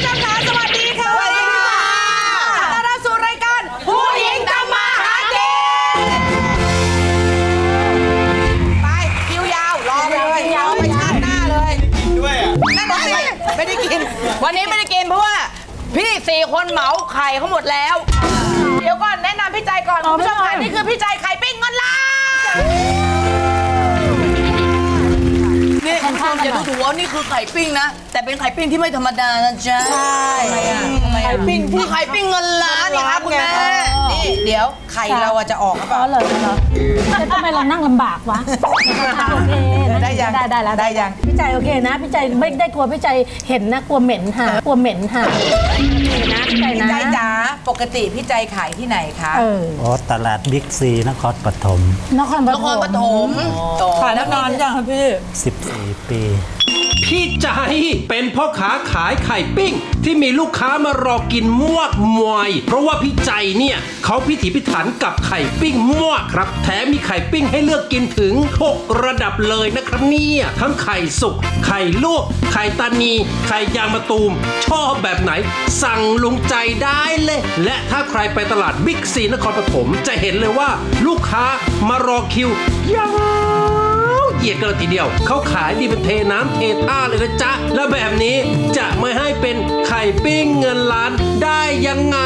ผู้ชมคะสวัสดีค่ะสวัสดีค่ะขอต้อนรับสู่รายการผู้หญิงทำมาหากินไปคิวยาวรอไปเลยรอไปชาติหน้าเลยนั่นน่ะสิไม่ได้กิน วันนี้ไม่ได้กินเพราะว่า พี่สี่คนเหมาไข่เขาหมดแล้ว เดี๋ยวก่อนแนะนำพี่ใจก่อนคุณผู้ชมค่ะนี่คือพี่ใจไข่ปิ้งเงินล้าน คุณผู้ชมอย่าดูถูกว่านี่คือไข่ปิ้งนะ แต่เป็นไข่ปิ้งที่ไม่ธรรมดานะจ๊ะใช่ไข่ปิ้งที่ไข่ปิ้งเงินล้านนี่ครับคุณแม่นี่เดี๋ยวไข่เราอะจะออกหรือเปล่าอเหรอเหรอแล้วทำไมเรานั่งลำบากวะโอเคได้ยัง ได้ได้แล้วได้ยัง พี่ใจโอเคนะพี่ใจไม่ได้กลัวพี่ใจเห็นนะกลัวเหม็นค่ะกลัวเหม็นค่ะโอเคนะพี่ใจพี่นะใจจ๋า ปกติพี่ใจขายที่ไหนคะเอออ๋อตลาดบิ๊กซีนครปฐม นครปนฐครมปฐมขายแล้วนานยังคะพี่ 14 ปี พี่ใจเป็นพ่อค้าขายไข่ปิ้ง ที่มีลูกค้ามารอกินมวกมวย เพราะว่าพี่ใจเนี่ยเขาพิถีพิถันกับไข่ปิ้งมวกครับ แถมมีไข่ปิ้งให้เลือกกินถึง 6 ระดับเลยนะครับเนี่ยทั้งไข่สุก ไข่ลวก ไข่ตานี ไข่ยางมะตูม ชอบแบบไหน สั่งลุงใจได้เลยและถ้าใครไปตลาดบิ๊กซีนครปฐมจะเห็นเลยว่าลูกค้ามารอคิวยาวเหยียดกันเลยทีเดียว เขาขายดีเป็นเทน้ำเทท่าเลยนะจ๊ะ แล้วแบบนี้จะไม่ให้เป็นไข่ปิ้งเงินล้านได้ยังไง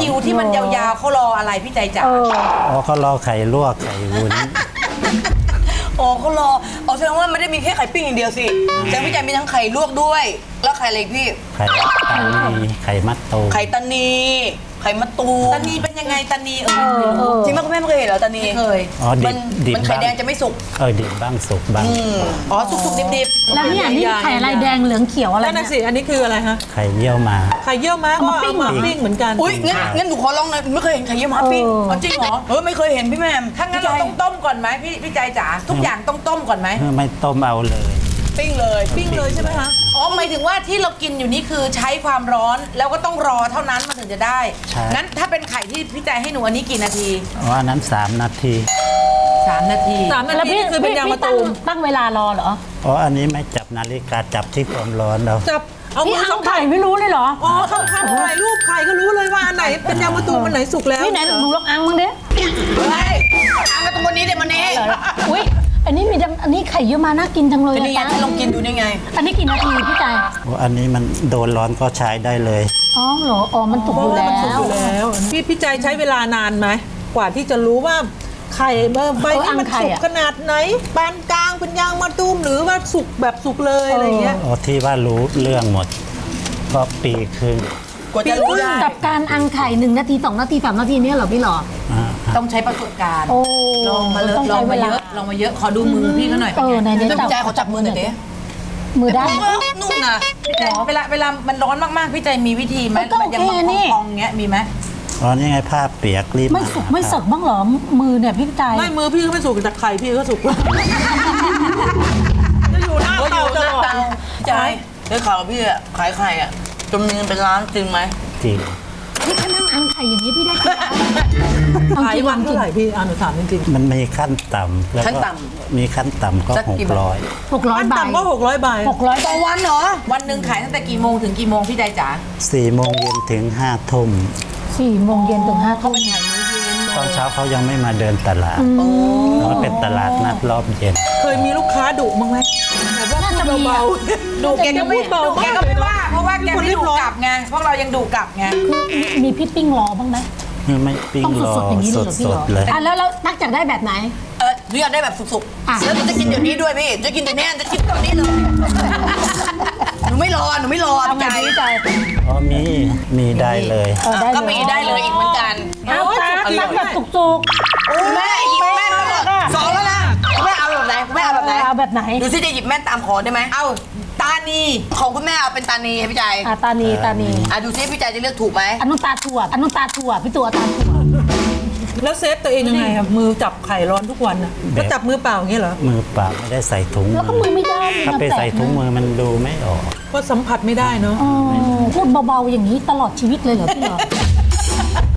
คิวที่มันยาวๆเขารออะไรพี่ใจจ๋าเอออ๋อเขารอไข่ลวกไข่วุ้น อ๋อเขารอเอาแสดงว่าไม่ได้มีแค่ไข่ปิ้งอย่างเดียวสิแสดงพี่ใจมีทั้งไข่ลวกด้วย แล้วไข่อะไรอีกพี่ ไข่ตานีไข่มัดตูมไข่ตานี ไข่มะตูมตานีเป็นยังไงตานีเอเอออเออจริงไหมคุณแม่ไม่เคยเห็นเหรอตานีไม่เคย อ๋อดิมับนดิบมันไข่บ้างแดงจะไม่สุกเออดิบบ้างสุกบ้างอ๋อสุกๆดิบแล้วเนี่ยนี่ไข่อะไรแดงเหลืองเขียวอะไรนั่นเนี่น่ะยสิอันนี้คืออะไรฮะไข่เยี่ยวมา ไข่เยี่ยวม้าก็เอามาปิ้เอางมาเหรอปิ้งเหมือนกัน อุ้ยงั้นงั้นหนูขอลองหน่อยไม่เคยเห็นไข่เยี่ยวม้าปิ้งเอออ๋อจริงเหรอเออไม่เคยเห็นพี่แหม่มถ้างั้นเราต้องต้มก่อนไหมพี่พี่ใจจ๋าทุกอย่างต้องต้มก่อนไหม ไม่ต้มเอาเลย ปิ้งเลยปิ้งเลยใช่ไหมคะอ๋อหมายถึงว่าที่เรากินอยู่นี่คือใช้ความร้อนแล้วก็ต้องรอเท่านั้นมันถึงจะได้ใช่งั้นถ้าเป็นไข่ที่พี่ใจให้หนูอันนี้กี่นาทีอ๋ออันนั้น 3 นาที3นาทีสามนาแล้วทีพี่นี่คือเป็นพี่ยางพี่มะตั้ตูงมตั้งเวลารอเหรออ๋อ อันนี้ไม่จับนาฬิกาจับที่ความร้อนเราจับเอาพี่มือเอาสัมผัไข่สไม่รู้เลยเหรออ๋อข้างๆถ่ายรูปไข่ก็รู้เลยว่าอันไหนเป็นยางมะตูมอันไหนสุกแล้วพี่ไหนหนูลองอังมั้งเด้เฮ้ยทางกันตรงนี้เดี๋ยวมันเองอุ้ย อันนี้มีดังอันนี้ไข่เยอะมาน่ากินจังเลยเป็นอะยังไงจ๊ะลองกินดูนี่ไง อันนี้กี่นาทีพี่ใจอ๋ออันนี้มันโดนร้อนก็ใช้ได้เลย อ๋อเหรออ๋อมันสุกเพอราะยู่ว่าแล้มันสุกอวยู่แล้วพี่พี่ใจใช้เวลานานไหมกว่าที่จะรู้ว่าไข่เบอร์ใบเออนี้มันอังไข่สุกอะ ขนาดไหนปานกลางเป็นยางมะตูมหรือว่าสุกแบบสุกเลยอะไรอย่างเงี้ยอ๋อที่ว่ารู้เรื่องหมด ก็ปีครึ่งกว่าจะรู้ได้ กับการอังไข่หนึ่งนาทีสองนาทีสามนาทีเนี่ยเหรอพี่หรออ่า ต้องใช้ประสบการณ์โอ้ลองมาเลต้องลอใช้งเวมาเยลา อะลองมาเยอะขอดูมือพี่เขาหน่อยเออในเดี๋เนี้ยวพี่ใจขอจับมือหน่อยดิมือได้นู่นน่ะพี่ใจเวลาเวลามันร้อนมากๆพี่ใจมีวิธีไหมเออก็โอเคยังมานี่ พองๆเงี้ยมีไหมอ๋อนี่ไงผ้าเปียกรีบไม่สุกไม่สึกบ้างเหรอมือเนี่ยพี่ใจไม่มือพี่ก็ไม่สุกแต่ไข่พี่ก็สุกจะอยู่หน้าก็อเตายู่หตน้าลอดเตาใจได้ข่าวว่าพี่อะขายไข่อะจนมีเงินเป็นล้านจริงไหมจริงพี่ถ้านั่งอังไข่อย่างนี้พี่ได้กี่ล้านขายวันเท่าไหร่พี่อ่าหนูถามจริงมันมีขั้นต่ำแล้วขั้นก็ต่มีขั้นต่ำก็สักหกี่กบาท ร้อยหกๆร้อยขั้นใบต่ำก็หกร้อยใบหกร้อยำต่อวันเหรอ วันหนึ่งขายตั้งแต่กี่โมงถึงกี่โมงพี่ใจจ๋าสี่โมงเย็นถึงห้าทุ่มสี่โมงเย็นถึงห้าทุ่มตอนเช้าเขายังไม่มาเดินตลาดมันเป็นตลาดนัดรอบเย็นเคยมีลูกค้าดุมั้งไหมแบบว่าพูดเบาดูแกก็ไม่พูดเบาดูแกก็ไม่ว่าเพ ราะว่าแกไม่เรียดูบร้อยกลับไงพวกเรายังดูกลับไง คือมีพี่ปิ้งรอบ้างไหมนี่ไม่ปิ้งต้องรอสดๆอย่างนี้เลยเหรอพี่สหรอดๆเลย อะแล้วแล้วตักจากได้แบบไหน เออหนูอยากได้แบบสุกอะ ๆแล้วหนูจะกินเดี๋ยวนี้ด้วยพี่จะกินเดี๋ยวนี้จะกินตอนนี้เลย หนูไม่รอหนูไม่รอเอาไงใจพี่ใจอ๋อมีมีได้เลย เออได้เลยก็มีได้เลยอีกเหมือนกันเอาตักตักแบบสุกแม่หยิบแม่นมาบอกสองแล้วนะแม่เอาแบบไหนแม่เอาแบบไหนเอาแบบไหน ดูสิจะหยิบแม่นตามขอได้ไหมเอา ตานีของคุณแม่เอาเป็นตานีพี่ใจอะตานีตานีอะดูสิพี่ใจจะเลือกถูกไหมอันนู้นตาถั่วอันนู้นตาถั่วพี่ตัวตาถั่วแล้วเซฟตัวเองยังไงครับมือจับไข่ร้อนทุกวันนะแล้วจับมือเปล่าอย่างเงี้ยเหรอมือเปล่าไม่ได้ใส่ถุงแล้วก็มือไม่ได้ถ้าไปนะใส่ถุงมือมันดูไม่ออกก็สัมผัสไม่ได้เนาะอ๋อพูดเบาๆอย่างนี้ตลอดชีวิตเลยเหรอพี่เหรอ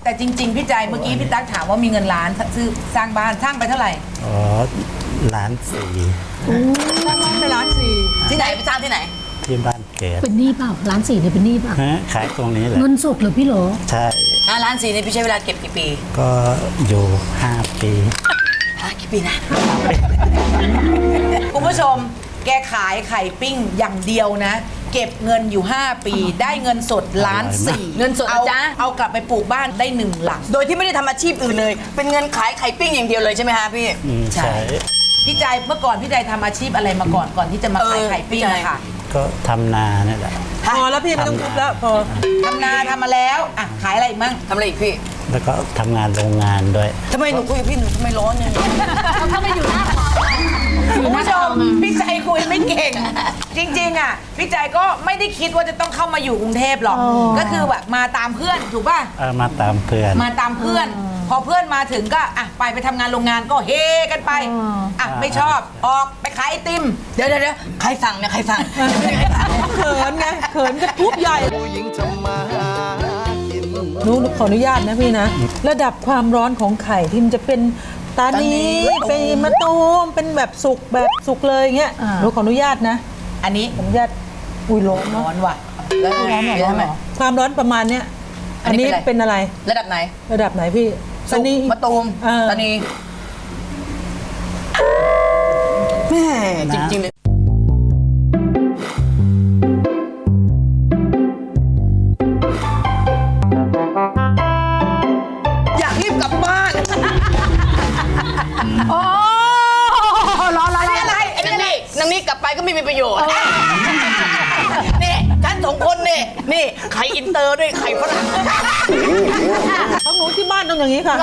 แต่จริง ๆ พี่ใจเมื่อกี้พี่ตั๊กถามว่ามีเงินล้านซื้อสร้างบ้านสร้างไปเท่าไหร่อ๋อล้านสี่ไปร้านสี่ ที่ไหนไปสร้างที่ไหน ที่บ้านเกิดเป็นหนี้เปล่าร้านสี่เนี่ยเป็นหนี้เปล่าฮะขายตรงนี้แหละเงินสดเหรือพี่โหลใช่ อะร้านสีนี่พี่ใช้เวลาเก็บกี่ปีก็อยู่5ปี ฮะกี่ปีนะ คุณผู้ชม แกขายไข่ปิ้งอย่างเดียวนะ เก็บเงินอยู่ 5 ปี ได้เงินสดล้านสี่เงินสดเอานะจ๊ะ เอากลับไปปลูกบ้านได้หนึ่งหลัง โดยที่ไม่ได้ทำอาชีพอื่นเลย เป็นเงินขายไข่ปิ้งอย่างเดียวเลยใช่ไหมฮะพี่ อืมใช่ พี่ใจเมื่อก่อนพี่ใจทำอาชีพอะไรมาก่อนก่อนที่จะมาขายเออไข่ปิ้งพี่ใจอะค่ะก็ทำนาเนี่ยแหละ พอแล้วพี่ไม่ต้องทุบแล้วพอทำนาทำมาแล้วอะขายอะไรอีกมั่งทำอะไรอีกพี่แล้วก็ทำงานโรงงานด้วย ทำไมหนูคุยกับพี่หนูทำไมร้อนอย่างนี้เขาไม่อยู่หน้าคุณผู้ชมพี่ใจคุยไม่เก่ง จริงๆอะพี่ใจก็ไม่ได้คิดว่าจะต้องเข้ามาอยู่กรุงเทพหรอก ก็คือแบบมาตามเพื่อนถูกป่ะ เออมาตามเพื่อน มาตามเพื่อน พอเพื่อนมาถึงก็อะไปไปทำงานโรงงานก็เฮกันไปอะไม่ชอบออกไปขายไอติม เดี๋ยวเดี๋ยวเดี๋ยวใครสั่งเนี่ยใครสั่ง เขินไงเขินก็ทุบใหญ่หนูขออนุญาตนะพี่นะ ระดับความร้อนของไข่ที่มันจะเป็นตานีตานี เป็นมะตูมเป็นแบบสุกแบบสุกเลยอย่างเงี้ยหนูขออนุญาตนะอันนี้ขออนุญาตอุ้ยร้อนเนาะร้อนว่ะแล้วเดี๋ยวทำไมความร้อนประมาณเนี้ยอัอันนนี้นี้เป็เป็นนอะไรอะไร ระดับไหน ระดับไหนพี่ สุกนีมะตูมเออตานีแม่จริงๆเลยอยากรีบกลับบ้านร้อนร้อนอะไรไอ้นางนี่นางนี่กลับไปก็ไม่มีประโยชน์นี่ฉันสองคน นี่นี่ไข่อินเตอร์ด้วยไข่ฝรั่งของหนูที่บ้านต้องอย่างนี้ค่ะ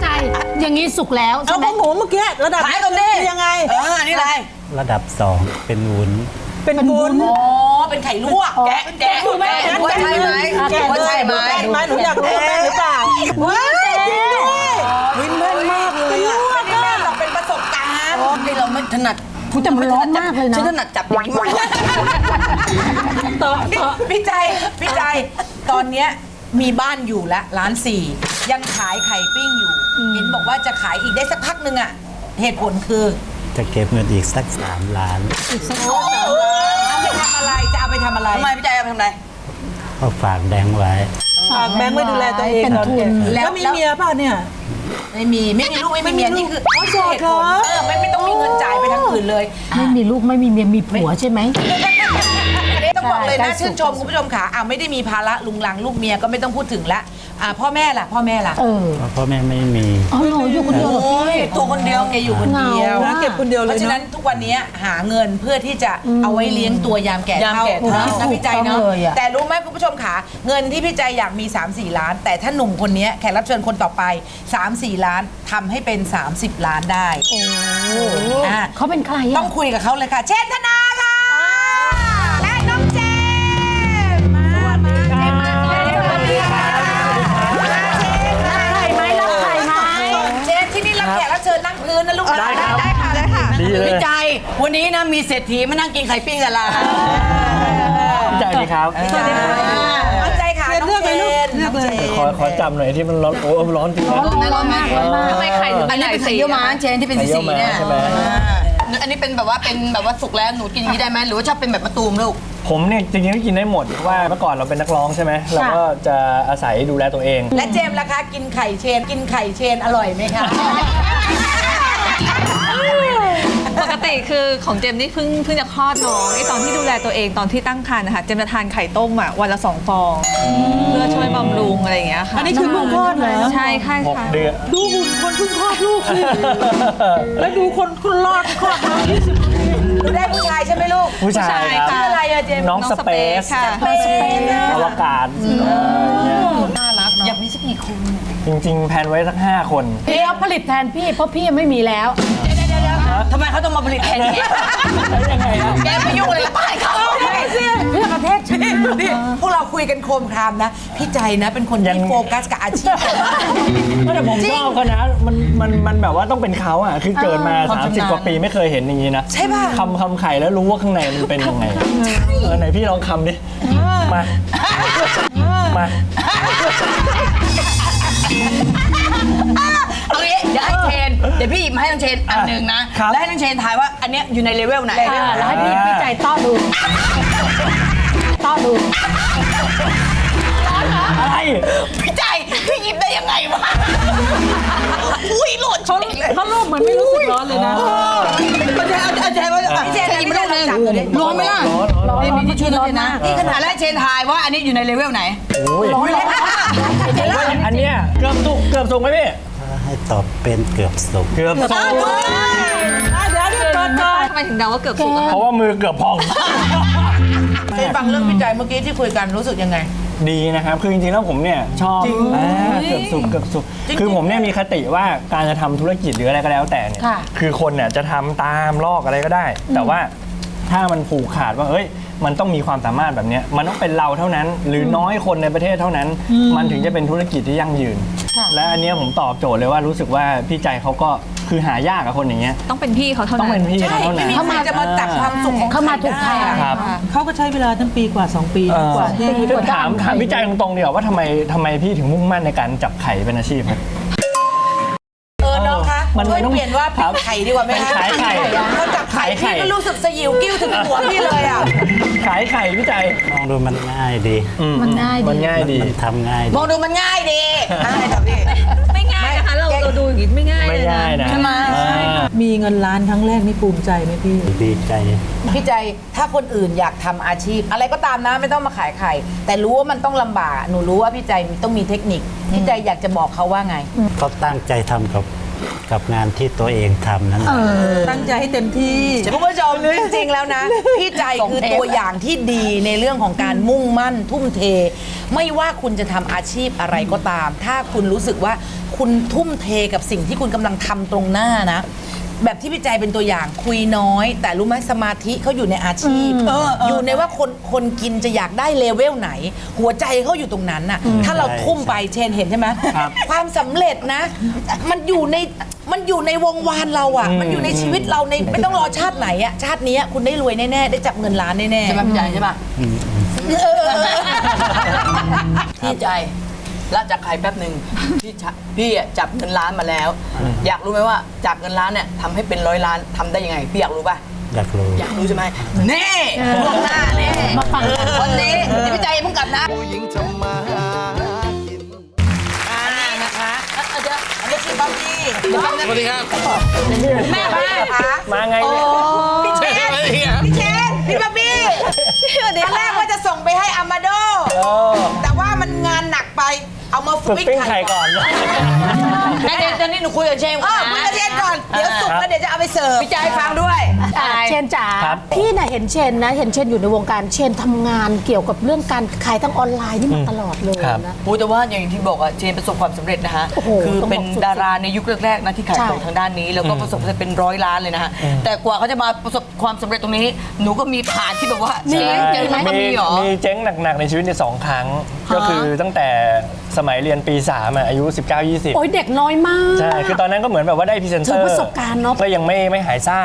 ใจอย่างนี้สุกแล้วเอาใช่ไหขมองหนูเมื่อกี้ระดับขายตรงนี้ยังไง เอออันนี่อะไรระดับ2เป็นวุ้นเป็นวุ้นอ๋อเป็นไข่ลวกแกะแกะแม่แกะว่าใช่ไหมแกะว่าเลยใช่ไหมแกะไหมหนูอยากรู้ว่าแม่หรือเปล่าว้ายจริงด้วยวินแม่นมากเลยอะไม่ได้แม่นหรอกเป็นประสบการณ์นี่เราไม่ถนัด พูดแต่มันร้อนมากเลยนะฉันถนัดจับอย่างนี้มากต่อต่อพี่ใจพี่ใจ ตอนเนี้ยมีบ้านอยู่แล้วร้านสี่ยังขายไข่ปิ้งอยู่เห็นบอกว่าจะขายอีกได้สักพักหนึ่งอะเหตุผลคือ จะเก็บเงินอีกสัก3ล้านเอาไปทำอะไรจะเอาไปทำอะไรทำไมพี่ใจเอาไปทำอะไรก็ฝากแบงค์ไว้ฝากแบงค์ไว้ดูแลตัวเองเป็นตอนทุแก่นแล้วมีเมียเปล่ะเนี่ย ไม่มีไม่มีลูกไม่มีเมียนี่คืออ๋อโสดเหตุเหรผอ ลเออไม่ไม่ต้องมีเงินจ่ายไปทางอื่นเลย ไม่มีลูกไม่มีเมียมีผัวใช่ไหม ต้องบอกเลยนะใช่ชื่นชมคุณผู้ชมค่ะอ่าไม่ได้มีภาระลุงลังลูกเมียก็ไม่ต้องพูดถึงละอ่าพ่อแม่ล่ะพ่อแม่ล่ะเออเพราะพ่อแม่ไม่มีอ๋อหนูอยู่คนเดียวเหรอโอ้ยพี่ ตัวคนเดียวแกอยู่คนเดียวเหงานะเก็บคนเดียวเพเลยราะฉะเนาะนั้นทุกวันนี้หาเงินเพื่อที่จะเอาไว้เลี้ยงตัวยามแก่ยามเฒ่าแก่เฒ่า นะพี่ใจเนาะถูกต้องเลยอะ แต่รู้ไหมคุณผู้ชมค่ะเงินที่พี่ใจอยากมี 3 4 ล้าน แต่ถ้าหนุ่มคนนี้แขกรับเชิญคนต่อไป 3 4 ล้านทำให้เป็น 30 ล้านได้อะเขาเป็นใครต้อะองคุยกับเขาเลยค่ะ เชนธนา แขกรับเชิญนั่งพื้นนะลูกนะได้ครับ ได้ค่ะได้ค่ะพี่ใจ วันนี้นะมีเศรษฐีมานั่งกินไข่ปิ้งกับเราใจดีครับสวัสดีค่ะน้องใจค่ะเชนเลือกเลยลูกน้องเลือกเลยจนขอขอจำหน่อยที่มันร้อนโอ้มันร้อนจริงนะร้อนมากร้อนมากทำไมไข่อันนี้เป็นไข่เยี่ยวม้าเจนที่เป็นสีๆเนี่ยไข่เยี่ยวม้าใช่ไหม อ่าอันนี้เป็นแบบว่าเป็นแบบว่าสุกแล้วหนูกินอย่างนี้ได้ไหมหรือว่าชอบเป็นแบบมะตูมลูก ผมเนี่ยจริงๆก็กินได้หมดเพราะว่าเมื่อก่อนเราเป็นนักร้องใช่ไหมเราก็จะอาศัยดูแลตัวเอง และเจมส์ล่ะคะกินไข่เชน กินไข่เชนอร่อยไหมคะ ปกติคือของเจมส์นี่เพิ่งเพิ่งจะคลอดน้องไอตอนที่ดูแลตัวเองตอนที่ตั้งครรภ์นะคะเจมส์จะทานไข่ต้มอะวันละสองฟอง เพื่อช่วยบำรุงอะไรอย่างเงี้ยค่ะอันนี้คือลูกคลอดเหรอใช่ค่ะ6ค่ะ เดือน ดูหุ่นคนเพิ่งคลอดลูกสิแล้วดูคนคนรอดคลอดมา20หนูได้ผู้ชายใช่ไหมลูก ผู้ชายครับชื่ออะไรอะเจมส์น้องสเปซ ค่ะ เปนอวกาศเอออย่างเงี้ยน่ารักเนาะอยากมีสักกี่คน จริง ๆ แพลนไว้สัก 5 คนเดี๋ยวผลิตแทนพี่เพราะพี่ยังไม่มีแล้ว ทำไมเขาต้องมาผลิตแทนแกยังไงครับแกไปยุ่งอะไรกับบ้านเขาเพื่อประเทศชาตินี่พวกเราคุยกันโครมครามนะ พี่ใจนะเป็นคนยัที่งโฟกัสกับอาชีพมากแต่ผมชอบเขานะมันมันมันแบบว่าต้องเป็นเขาอะคือเกิดมา 30 กว่าปีไม่เคยเห็นอย่างนี้นะ ใช่ป่ะคำคำไข่แล้วรู้ว่าข้างในมันเป็นยังไงเออไหนพี่ลองคำดิ มา มา เอางี้เดี๋ยวให้เชน เดี๋ยวพี่หยิบมาให้น้องเชนอันหนึ่งนะ ครับ แล้วให้น้องเชนทายว่าอันเนี้ยอยู่ในเลเวลไหน อ่าแล้วให้พี่พี่ใจต้อดูต้อดู อะไร พี่ใจพี่หยิบได้ยังไงวะ อุ้ยหล่นเขาเขาลูกเหมือนไม่รู้สึกร้อนเลยนะ เอาใจเอาเอาใจว่าพี่เชนหยิบไม่ได้เลยร้อนไหมล่ะร้อนนี่มีที่ช่วยน้องเชนนะนี่ขนาดแรกเชนทายว่าอันนี้อยู่ในเลเวลไหน โอ้ยอันเนี้ยเกือบสุกเกือบสุกไหมพี่ ให้ตอบเป็นเกือบสุกเกือบสุกเดี๋ยวเดี๋ยวก่อนก่อนทำไมถึงเดาว่าเกือบสุกอะเพราะว่ามือเกือบพองเชนฟังเรื่องพี่ใจเมื่อกี้ที่คุยกันรู้สึกยังไง ดีนะครับ คือจริงๆแล้วผมเนี่ยชอบอ่าเกือบสุกเกือบสุกคือผมเนี่ยมีคติว่าการจะทำธุรกิจหรืออะไรก็แล้วแต่เนี่ยค่ะคือคนเนี่ยจะทำตามลอกอะไรก็ได้ แต่ว่า ถ้ามันผูกขาดว่าเอ้ยมันต้องมีความสามารถแบบเนี้ยมันต้องเป็นเราเท่านั้น หรือน้อยคนในประเทศเท่านั้น มันถึงจะเป็นธุรกิจที่ยั่งยืน และอันเนี้ยผมตอบโจทย์เลยว่ารู้สึกว่าพี่ใจเขาก็คือหายากกับคนอย่างเงี้ย ต้องเป็นพี่เขาเท่าต้องนั้เป็นนพี่เขาเท่านั้น เข้ามาจะมาจับความสุขของเข้ามาถูกทาง ครับเขาก็ใช้เวลาทั้งปีกว่า 2 ปีเอ่อกว่าที่คือถามถามพี่ใจตรงๆเดียวว่าทำไมทำไมพี่ถึงมุ่งมั่นในการจับไข่เป็นอาชีพครับเออน้องคะ มันช่วยต้องเปลี่ยนว่าครัเป็นบไข่ดีกว่าไหมคะเป็นขายไข่เขาจับไข่ขายไข่ พี่ก็รู้สึกสยิวกิ้วถึงหัวพี่เลยอะ ขายไข่พี่ใจมองดูมันง่ายดีมันง่ายดี มันง่ายดี มันทำง่ายดี มองดูมันง่ายดีอะไรแบบนี้ไม่ง่ายนะคะ เราเราดูอย่างนี้ไม่ง่ายไม่เลยนะ ง่ายนะใช่ไหม อ่า มีเงินล้านครั้งแรกนี่ภูมิใจไหมพี่ ดีใจ พี่ใจถ้าคนอื่นอยากทำอาชีพ อะไรก็ตามนะไม่ต้องมาขายไข่แต่รู้ว่ามันต้องลำบากหนูรู้ว่าพี่ใจต้องมีเทคนิคพี่ใจอยากจะบอกเขาว่าไง เขาตั้งใจทำกับ กับงานที่ตัวเองทำนั้นน่ะตั้งใจให้เต็มที่ คุณผู้ชมจริงๆแล้วนะ พี่ใจคือตัวอย่างที่ดีในเรื่องของการมุ่งมั่นทุ่มเท ไม่ว่าคุณจะทำอาชีพอะไรก็ตาม ถ้าคุณรู้สึกว่าคุณทุ่มเทกับสิ่งที่คุณกำลังทำตรงหน้านะ แบบที่พี่ใจเป็นตัวอย่างคุยน้อย แต่รู้ไหมสมาธิเขาอยู่ในอาชีพอยู่ในว่าคนคนกินจะอยากได้เลเวลไหน หัวใจเขาอยู่ตรงนั้นน่ะ ถ้าเราทุ่มไปเชนเห็นใช่ไหมครับความสำเร็จนะ มันอยู่ในมันอยู่ในวงวานเราอะ มันอยู่ในชีวิตเราในไม่ต้องรอชาติไหนอะชาตินี้คุณได้รวยแน่ๆได้จับเงินล้านแน่ๆใช่ไหมพี่ใจใช่ป่ะพี่ใจแล้วจากใครแป๊บหนึ่งพี่ชะพี่อะจับเงินล้านมาแล้ว อยากรู้ไหมว่าจับเงินล้านเนี่ยทำให้เป็นร้อยล้านทำได้ยังไง พี่อยากรู้ป่ะ อยากรู้อยากรู้ใช่ไหมเน่พวกหน้าเน่มาฟังกันคนนี้เดี๋ยวพี่ใจอย่าเพิ่งกลับนะอ่านี่นะคะเดี๋ยวอันนี้คือบ๊อบบี้สวัสดีครับแม่บ้านคะมาไงเนี่ยพี่เชนพี่เชนพี่บ๊อบบี้ตอนแรกว่าจะส่งไปให้อามาโดเออแต่ว่ามันงานหนักไป เอามาฝึกปิ้งปิ้งไข่ไข่ก่อนก่อนงั้นเดี๋ยวตอนนี้หนูคุยกับเชมเอก่ออนคุยนะกับเชนก่อน เดี๋ยวสุกแล้วเดี๋ยวจะเอาไปเสิร์ฟพี่ใจฟังด้วย อะเชนจ๋าครับ พี่น่ะเห็นเชนนะ เห็นเชนอยู่ในวงการเชนทำงานเกี่ยวกับเรื่องการขายทางออนไลน์นี่มาตลอดเลยครับนะพูดแต่ว่าอย่างที่บอกอะเจนประสบความสำเร็จนะฮะโอ้โหคือเป็นต้องบอกสุดๆดาราในยุคแรกๆนะที่ขายใช่ ของทางด้านนี้ แล้วก็ประสบความสำเร็จเป็นร้อยล้านเลยนะฮะแต่กว่าเขาจะมาประสบความสำเร็จตรงนี้ หนูก็มีผ่านที่แบบว่าเจ๊งเจ๊งไหมก็มีเหรอ มีเจ๊งหนักๆในชีวิตในยสองครั้ง ก็คือตั้งแต่สมัยเรียนปี3อะอายุ 19-20 โอ้ยเด็กน้อยมาก ใช่ คือตอนนั้นก็เหมือนแบบว่าได้พรีเซนเตอถืร์อประสบการณ์เนอะก็ยังไม่ไม่หายซ่า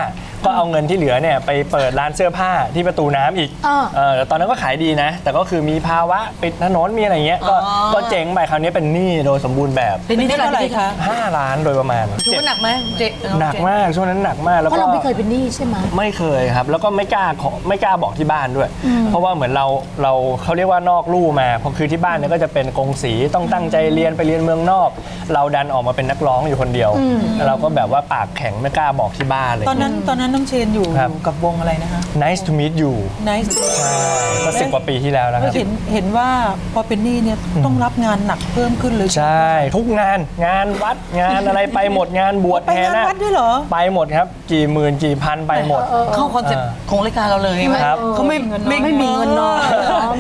ก็เอาเงินที่เหลือเนี่ยไปเปิดร้านเสื้อผ้าที่ประตูน้ำอีกอ่าเออแต่ตอนนั้นก็ขายดีนะ แต่ก็คือมีภาวะปิดถนนมีอะไรเงี้ยก็อ๋อก็เจ๊งไปคราวนี้เป็นหนี้โดยสมบูรณ์แบบ เป็นนี่เท่าไหร่คะ5 ล้านโดยประมาณถือว่าหนักไหมเจ๊หนักมากช่วงนั้นหนักมากแล้วเพราะก็เราไม่เคยเป็นหนี้ใช่ไหม ไม่เคยครับ แล้วก็ไม่กล้าขอไม่กล้าบอกที่บ้านด้วย เพราะว่าเหมือนเราเราเขาเรียกว่านอกลู่มาเพราะคือที่บ้านเนี่ยก็จะเป็นกงสีต้องตั้งใจเรียนไปเรียนเมืองนอก เราดันออกมาเป็นนักร้องอยู่คนเดียวแล้วเราก็แบบว่าปากแข็งไม่กล้าบอกที่บ้านเลย ตอนนั้นตอนนั้นน้องเชนอยู่ครับ กับวงอะไรนะคะ Nice to meet you Nice ใช่ก็สิบกว่าปีที่แล้วแล้วคก็รับเห็นเห็นว่าพอเป็นหนี้เนี่ยต้องรับงานหนักเพิ่มขึ้นเลยใช่ ทุกงานงานวัดงานอะไรไปหมดงานบวชไปงานแห่ะวัดด้วยเหรอ ไปหมดครับ กี่หมื่นกี่พันไปหมด เข้าคอนเซ็ปต์ของรายการเราเลยไหมครับ เขาไม่ไม่ไม่มีเงินนอน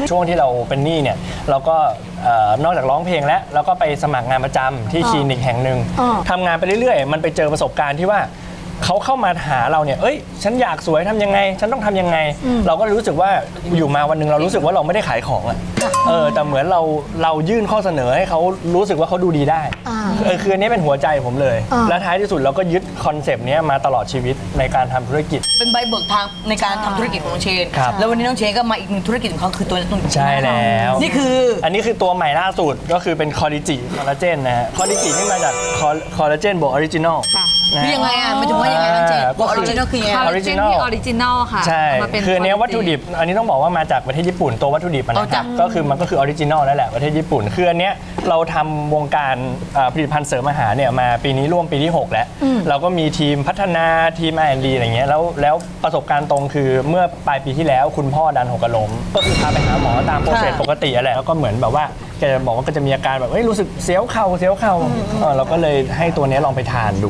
ช่วงที่เราเป็นหนี้เนี่ยเราก็เอ่อนอกจากร้องเพลงแล้วเราก็ไปสมัครงานประจำที่คลินิกแห่งหนึ่งอ่าทำงานไปเรื่อยๆ มันไปเจอประสบการณ์ที่ว่า เขาเข้ามาหาเราเนี่ย เอ้ย ฉันอยากสวยทำยังไง ฉันต้องทำยังไง เราก็รู้สึกว่าอยู่มาวันหนึ่งเรารู้สึกว่าเราไม่ได้ขายของอะเออ แต่เหมือนเราเรายื่นข้อเสนอให้เขารู้สึกว่าเขาดูดีได้เออคืออันนี้เป็นหัวใจผมเลยและท้ายที่สุดเราก็ยึดคอนเซปต์เนี้ยมาตลอดชีวิตในการทำธุรกิจ เป็นใบเบิกทางในการทำธุรกิจของน้องเชน ครับแล้ววันนี้น้องเชนก็มาอีกหนึ่งธุรกิจของเขาคือตัวตรงใช่แล้ว นี่คือ อันนี้คือตัวใหม่ล่าสุดก็คือเป็นคอลลิจิคอลลาเจนนะฮะคอลลิจินี่มาจากคอลลาเจนบวกออริจินอลคื อยังไงอะมันจะว่ายังไงน้องเชนอ่าบอกออริจินอลคือยังไงคอลลาเจนที่ออริจินอลค่ะใช่เอามาเป็นคืออันเนี้ย quality วัตถุดิบ อันนี้ต้องบอกว่ามาจากประเทศญี่ปุ่นตัววัตถุดิบอะนะเอาคจารัก บก็คือมันก็คือออริจินอลนั่นแหละประเทศญี่ปุ่น คืออันเนี้ยเราทำวงการเอ่อผลิตภัณฑ์เสริมอาหารเนี่ยมาปีนี้ร่วมปีที่ 6 แล้ว เราก็มีทีมพัฒนาทีม R&D อะไรเงี้ยแล้วแล้วประสบการณ์ตรงคือเมื่อปลายปีที่แล้วคุณพ่อดันหกกระล้มก็คือพาไปหาหมอตามโปรเซสปกติอะแหละแล้วก็เหมือนแบบว่าแกจะบอกว่าก็จะมีอาการแบบเอ้ยรู้สึกเสียวเข่าเสียวเข่าเออเราก็เลยให้ตัวเนี้ยลองไปทานดู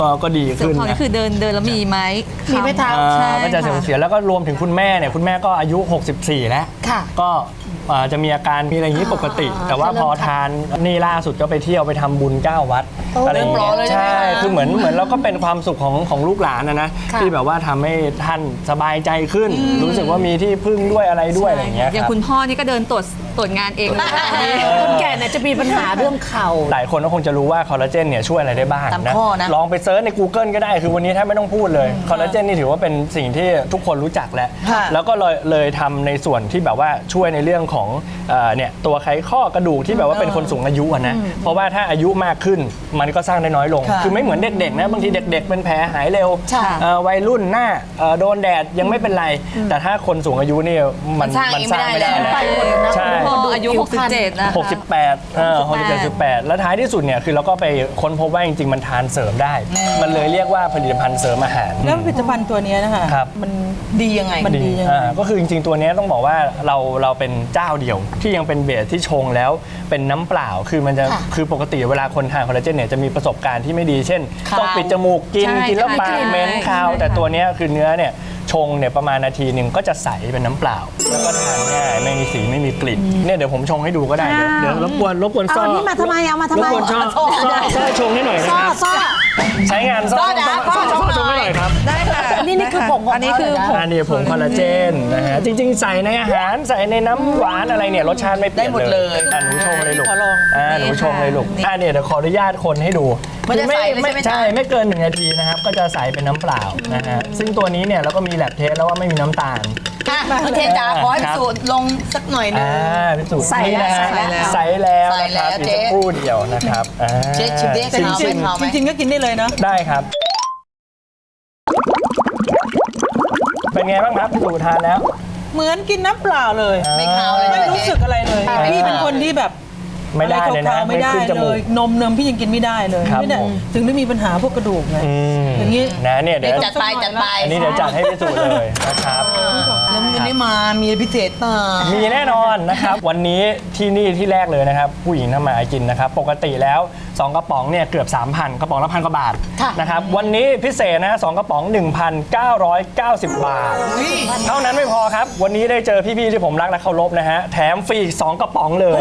ก็ก็ดีเสริมขึ้นทองนะนี่คือเดินเดินแล้วมีไหมมีไหมคำคะอ่าใช่ก็จะเสียค่ะเสียแล้วก็รวมถึงคุณแม่เนี่ยคุณแม่ก็อายุ 64 แล้ว ค่ะ ก็อ่าจะมีอาการมีอะไรอย่างนี้ปกติ แต่ว่าพอทานนี่ล่าสุดก็ไปเที่ยวไปทำบุญ9วัดอะไรอย่างเงี้ยเริ่มร้อนเลยใช่ใช่ไหมคะคือเหมือนเหมือนเราก็เป็นความสุขของของลูกหลานนะนะค่ะ ที่แบบว่าทำให้ท่านสบายใจขึ้น รู้สึกว่ามีที่พึ่งด้วยอะไรด้วยอะไรอย่างเงี้ยอย่างรับ คุณพ่อนี่ก็เดินตรวจ ตรวจงานเองเลยคนแก่เนี่ยจะมีปัญหาเรื่องเข่า หลายคนก็คงจะรู้ว่าคอลลาเจนเนี่ยช่วยอะไรได้บ้างตามนะข้อนะ ลองไปเซิร์ชใน Google ก็ได้คือวันนี้แทบไม่ต้องพูดเลยคอลลาเจนนี่ถือว่าเป็นสิ่งที่ทุกคนรู้จักแล้ว ค่ะ แล้วก็เลยเลยทำในส่วนที่แบบว่าช่วยในเรื่องของเอ่อเนี่ยตัวไขข้อกระดูกที่แบบว่าเป็นคนสูงอายุอะนะเพราะว่าถ้าอายุมากขึ้นมันก็สร้างได้น้อยลง ค่ะคือไม่เหมือนเด็กๆนะบางทีเด็ก ๆ เป็นแผลหายเร็วใช่เอ่อวัยรุ่นหน้าเอ่อโดนแดดยังไม่เป็นไร แต่ถ้าคนสูงอายุเนี่ยมันมันสร้างเองไม่ได้แล้วไปหมดนะใช่พ่ออายุ 67 นะคะ68เออ67 68แล้วท้ายที่สุดเนี่ยคือเราก็ไปค้นพบว่าจริงๆ มันทานเสริมได้ มันเลยเรียกว่าผลิตภัณฑ์เสริมอาหาร แล้วผลิตภัณฑ์ตัวเนี้ยนะคะ ครับ มันดียังไง มันดียังไง อ่าก็คือจริงๆ ตัวเนี้ยต้องบอกว่าเราเราเป็นเจ้าเดียว ที่ยังเป็นเบสที่ชงแล้วเป็นน้ำเปล่าคือมันจะค่ะคือปกติเวลาคนทานคอลลาเจนเนี่ยจะมีประสบการณ์ที่ไม่ดีเช่นคาวต้องปิดจมูกกินใช่กินแล้วปากใช่เหม็นคาว ใช่ แต่ตัวเนี้ยคือเนื้อเนี่ยชงเนี่ยประมาณนาทีหนึ่งก็จะใสเป็นน้ำเปล่า แล้วก็ทานง่ายไม่มีสีไม่มีกลิ่นเนี่ยเดี๋ยวผมชงให้ดูก็ได้เดี๋ยวเดี๋ยวรบกวนรบกวนเอาซ่ออันนี้มาทำไมเอามาทำไมรบกวนซ่อซ่อซ่อชงให้หน่อยนะซ่อครับซ่อ ใช้งานซ่อ ซ่อนะซ่ อผงของอันนี้คือเขาเหรออันนี้ผงคอลลาเจนนะฮะจริง ๆ ใส่ในอาหารใส่ในน้ำหวานอะไรเนี่ยรสชาติไม่เปลี่ยนได้หมดเลยอะหนูชงเลยลูกขอลองอ่าหนูชงเลยลูกอ่าเนี่ยเดี๋ยวขออนุญาตคนให้ดูมันจะคือใสเลยไม่ใช่ไหมใช่จ๊ะไม่เกินหนึ่งนาทีนะครับก็จะใส่เป็นน้ำเปล่านะฮะซึ่งตัวนี้เนี่ยเราก็มีแลบเทสแล้วว่าไม่มีน้ำตาลอะน้องเชนจ๋าขอให้ครับสูตรลงสักหน่อยหนึง อ่าเป็นสูตรใส่นี่แล้วนะฮะใส่แล้วใส่แล้วใส่แล้วนะครับอีกเจ๊สักครู่เดียวนะครับอ่าเจ๊ชิมดิชิมขาวชิมไหมขาวไหมจริงๆก็กินได้เลยนะได้ครับ เป็นไงบ้างครับพี่ตู่ทานแล้ว เหมือนกินน้ำเปล่าเลย ไม่ขาวเลยไม่รู้สึกอะไรเลยอ่าพี่เป็นคนที่แบบไม่ได้เลยนะอรขาวๆไม่ได้ไม่ขึ้นจมูเลกย นมเนมพี่ยังกินไม่ได้เลยครับไม่ได้ผม ถึงได้มีปัญหาพวกกระดูกไงอืมอย่างนี้ นะเนี่ยเดี๋ยวจัดไปจัดไปอันนี้เดี๋ยวจัดให้พี่ตู่เลยนะครับ แล้ววันนี้มามีพิเศษเปล่ามีแน่นอนนะครับ วันนี้ที่นี่ที่แรกเลยนะครับ ผู้หญิงทำมาหากินนะครับ ปกติแล้ว 2 กระป๋องเนี่ยเกือบ 3,000 กระป๋องละพันกว่าบาทค่ะ นะครับวันนี้พิเศษนะสองกระป๋อง 1,990 บาท เท่านั้นไม่พอครับ วันนี้ได้เจอพี่ๆที่ผมรักและเคารพนะฮะ แถมฟรีอีก2กระป๋องเลย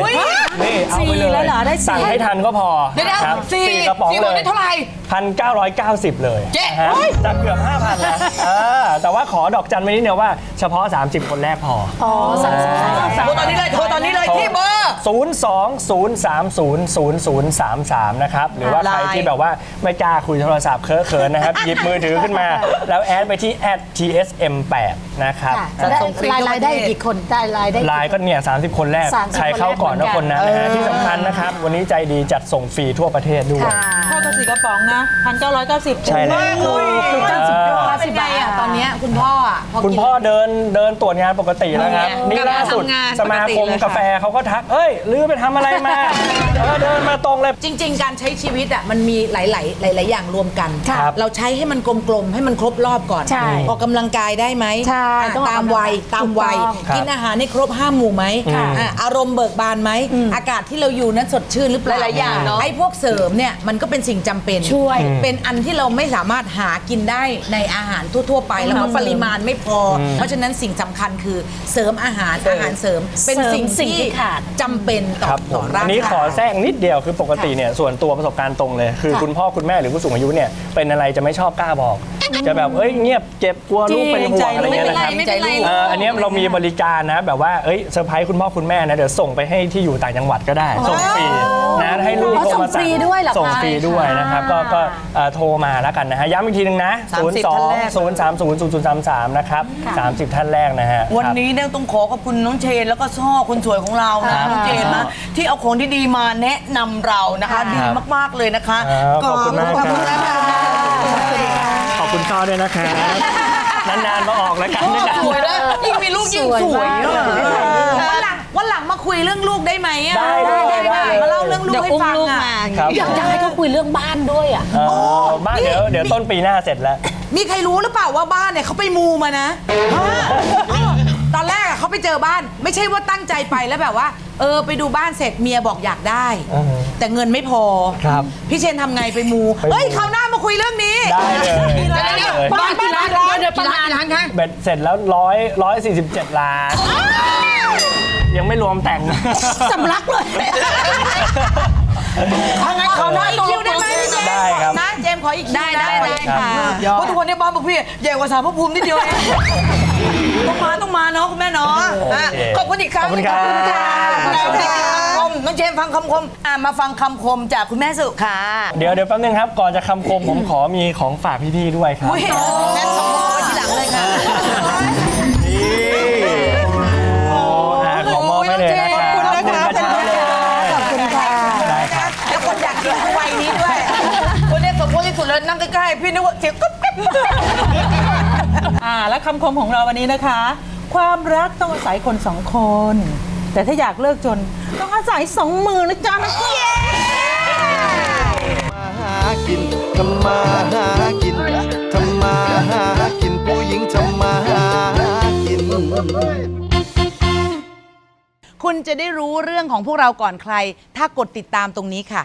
นี่เอาไปเลสี่แล้ยวเหรอได้สี่ สั่งให้ทันก็พอเดี๋ยวนะครับสี่สี่กระป๋องสี่เลคนย ได้เท่าไหร่ 1,990 เลยเจ๊นะฮะจากเกือบ 5,000นะอ่าแต่ว่าขอดอกจันไว้นิดเดียวว่าเฉพาะ 30 คนแรกพออ๋อสั่งสั่งสั่งโทรตอนนี้เลยโทรตอนนี้เลยที่เบอร์020300033 นะครับ หรือว่าใครไลน์ที่แบบว่าไม่กล้าคุยโทรศัพท์เคอะเขินนะครับ หยิบมือถือขึ้นมา แล้วแอดไปที่ @tsm8 นะครับค่ะจัดส่งฟรีรายทั่วรายได้ประเทศกี่คนได้รายได้กี่ไลน์ก็เนี่ย 30 คนแรก30ใครเข้าก่อนก็คนนั้นนะฮะที่สำคัญนะครับ วันนี้ใจดีจัดส่งฟรีทั่วประเทศด้วยค่ะเท่ากับสี่กระป๋องนะพันเก้าร้อยเก้าสิบใช่แล้วคือเก้าสิบยอดเป็นไงอะตอนเนี้ยคุณพ่ออะพอคุณกินพ่อเดินเดินตรวจงานปกติแล้วครับเนี่ยนี่ล่าสุดกลับมาทำงานสมาคมปกติเลยค่ะกาแฟเขาก็ทักเอ้ยลือไปทำอะไรมาแล้วก็เดินมาตรงเลย จริง ๆ การใช้ชีวิตอะมันมีหลาย ๆ หลาย ๆ อย่างรวมกัน ครับเราใช้ให้มันกลมๆให้มันครบรอบก่อนใช่ออกกำลังกายได้ไหมใช่อะต้องออกตามกำลังวัยกายตามวัย ถูกต้องครับกินอาหารให้ครบห้าหมู่ไหมค่ะอะอารมณ์เบิกบานไหมอากาศที่เราอยู่นั้นสดชื่นหรือเปล่าหลายๆอย่างเนอะ ไอ้พวกเสริมเนี่ยมันก็เป็นสิ่งจำเป็นช่วย เป็นอันที่เราไม่สามารถหากินได้ในอาหารทั่ว ๆ ไปแล้วก็ปริมาณไม่พออเพราะฉะนั้นสิ่งสำคัญคือเสริมอาหารอาหารเสริม เป็นเสริมสิ่งสิ่งที่ที่ขาด จำเป็นต่อครับผต่อมร่างอันนี้กายขอแทรกนิดเดียวคือปกติเนี่ยส่วนตัวประสบการณ์ตรงเลย คือคุณพ่อคุณแม่หรือผู้สูงอายุเนี่ยเป็นอะไรจะไม่ชอบกล้าบอก จะแบบเอ้ยเงียบเจ็บกลัวลูกเป็นห่วงอะไรไม่เงี้ยเป็นนะไรครับ ไม่เป็นไร เอ่ออันเนี้ยเรามีบริการนะแบบว่าเอ้ยเซอร์ไพรส์คุณพ่อคุณแม่นะ เดี๋ยวส่งไปให้ที่อยู่ต่างจังหวัดก็ได้ ส่งฟรีนะให้ลูกอ๋อโทร มาส่งฟรีด้วยเหรอคะส่งฟรีด้วยนะครับ ก็ก็เอ่อโทรมาแล้วกันนะฮะ ย้ำอีกทีหนึงนะ 0 2 0 3 0 0 0 3 3 นะครับ 30 ท่านแรกนะฮะวันครับนี้เนี่ยต้องขอขอบคุณน้องเชนแล้วก็ซ่อคนสวยของเรานะน้องเจนนะที่เอาของที่ดีมาแนะนำเรานะคะ ดีมากๆเลยนะคะครับขอบคุณมากครับขอบคุณนะคะขอบคุณซ่อด้วยนะครับนานๆมาออกรายการด้วยกัน สวยนะยิ่งมีลูกยิ่งสวย สวยอะมาก วันหลัง วันหลังมาคุยเรื่องลูกได้ไหมอะได้ได้ได้เลยมาเล่าเรื่องลูกเดี๋ยวให้อุ้มฟังลูกอะมา ครับ อยากจะให้เขาคุยเรื่องบ้านด้วยอะ เอ่อบ้านเดี๋ยวเดี๋ยวต้นปีหน้าเสร็จแล้ว มีใครรู้หรือเปล่าว่าบ้านเนี่ยเขาไปมูมานะตอนแรกอะเขาไปเจอบ้าน ไม่ใช่ว่าตั้งใจไปแล้วแบบว่า เออไปดูบ้านเสร็จเมียบอกอยากได้อือฮึแต่เงินไม่พอครับพี่เชนทำไงไปมูเฮ้ยคราวหน้ามาคุยเรื่องนี้ได้เลยได้เลยบ้านกี่ล้านเดี๋ยวประมาณร้านคะเบ็ดเสร็จแล้วร้อยร้อยสี่สิบเจ็ดล้าน ยังไม่รวมแต่ง สำลักเลยทางนั้นขอหน้าอีกคิวได้ไหมพี่เจมส์ได้ครับ นะเจมส์ขออีกคิวได้ได้นะได้ค่ะ เพราะทุกคนในบ้านพวกพี่ใหญ่กว่าสารพระภูมินิดเดียวเองต้องมาต้องมาเนาะคุณแม่เนาะอะขอบคุณอีกครั้งขอบคุณครับ ขอบคุณค่ะขอบคุณค่ะคำคมน้องเจมส์ฟังคำคมอะมาฟังคำคมจากคุณแม่สุค่ะเดี๋ยวเดี๋ยวแป๊บนึงครับ ก่อนจะคำคมผมขอมีของฝากพี่ๆด้วยครับ อุ้ยงั้นคำคมไว้ทีหลังเล นั่งใกล้ๆพี่นึกว่าเสียงกุ๊บกิ๊บอ่าและคำคมของเราวันนี้นะคะ ความรักต้องอาศัยคนสองคน แต่ถ้าอยากเลิกจนต้องอาศัยสองมือนะจ๊ะนะหากินทำมาหากินทำมาหากินผู้หญิงทำมาหากิน คุณจะได้รู้เรื่องของพวกเราก่อนใคร ถ้ากดติดตามตรงนี้ค่ะ